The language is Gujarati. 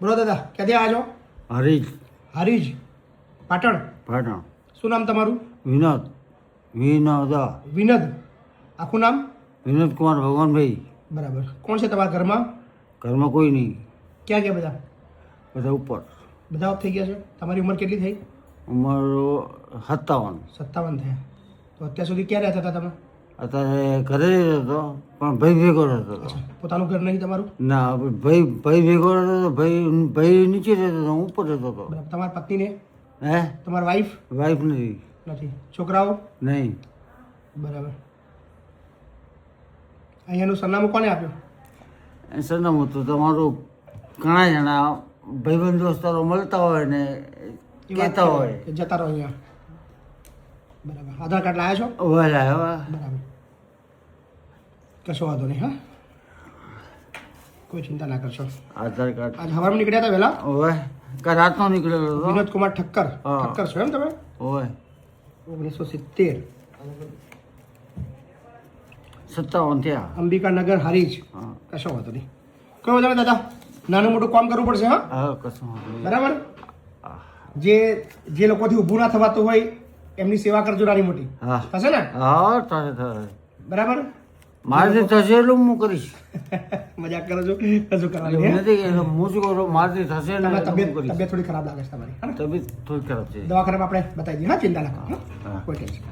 બોલો દાદા ક્યાંથી આવ્યા છો? હરીજ. હરીજ. પાટણ. પાટણ. શું નામ તમારું? વિનોદ. વિનોદ. વિનોદ. આખું નામ? વિનોદ કુમાર ભગવાનભાઈ. બરાબર. કોણ છે તમારા ઘરમાં? ઘરમાં કોઈ નહીં. ક્યાં ગયા બધા? બધા ઉપર. બધા થઈ ગયા છે? તમારી ઉંમર કેટલી થઈ? ઉંમર સત્તાવન. સત્તાવન થયા. તો અત્યાર સુધી ક્યાં રહેતા હતા તમે? અત્યારે ઘરે જ હતો પણ ભાઈ ભેગો રહેતો હતો. પોતાનું ઘર નહીં તમારું? ના ભાઈ ભાઈ ભેગો રહેતો હતો ભાઈ ભાઈ નીચે રહેતો હતો હું ઉપર રહેતો હતો. તમારા પત્નીને? હે? તમારી વાઈફ વાઈફ નથી. નથી. છોકરાઓ? નહીં. બરાબર. અહીંયાનું સરનામું કોને આપ્યું? સરનામું તો તમારું ઘણા જણા ભાઈબંધ દોસ્તારો મળતા હોય ને કહેતા હોય. જતા રહો અહીંયા. બરાબર. આધાર કાર્ડ લાવ્યા છો? હવે બરાબર. કશો વાંધો નહીં હા? કોઈ ચિંતા ના કરશો. આધાર કાર્ડ. આજ હવારમાં નીકળ્યા હતા વહેલા? ઓય કાલ રાતનો નીકળ્યો હતો. વિનોદ કુમાર ઠક્કર. ઠક્કર છો એમ તમે? ઓય ઓગણીસો સિત્તેર. સત્તાવન થયા. અંબિકાનગર હરીજ. કશો વાંધો નહીં. કયો વાંધો દાદા. નાનું મોટું કામ કરવું પડશે હા? કશું બરાબર? જે જે લોકોથી ઊભું ના થવાતું હોય એમની સેવા કરજો નાની મોટી. થશે ને? હા થશે થશે. બરાબર? મારથી થશે એટલું હું કરીશ? મજાક કરો છો? કશું કરવાની નથી હું શું કરું મારથી થશે ને તબિયત તબિયત થોડી ખરાબ લાગે છે તમારી તબિયત થોડી ખરાબ છે. દવાખાનામાં આપણે બતાવી દઈએ હા ચિંતા ના કરો. કોઈ ટેન્શન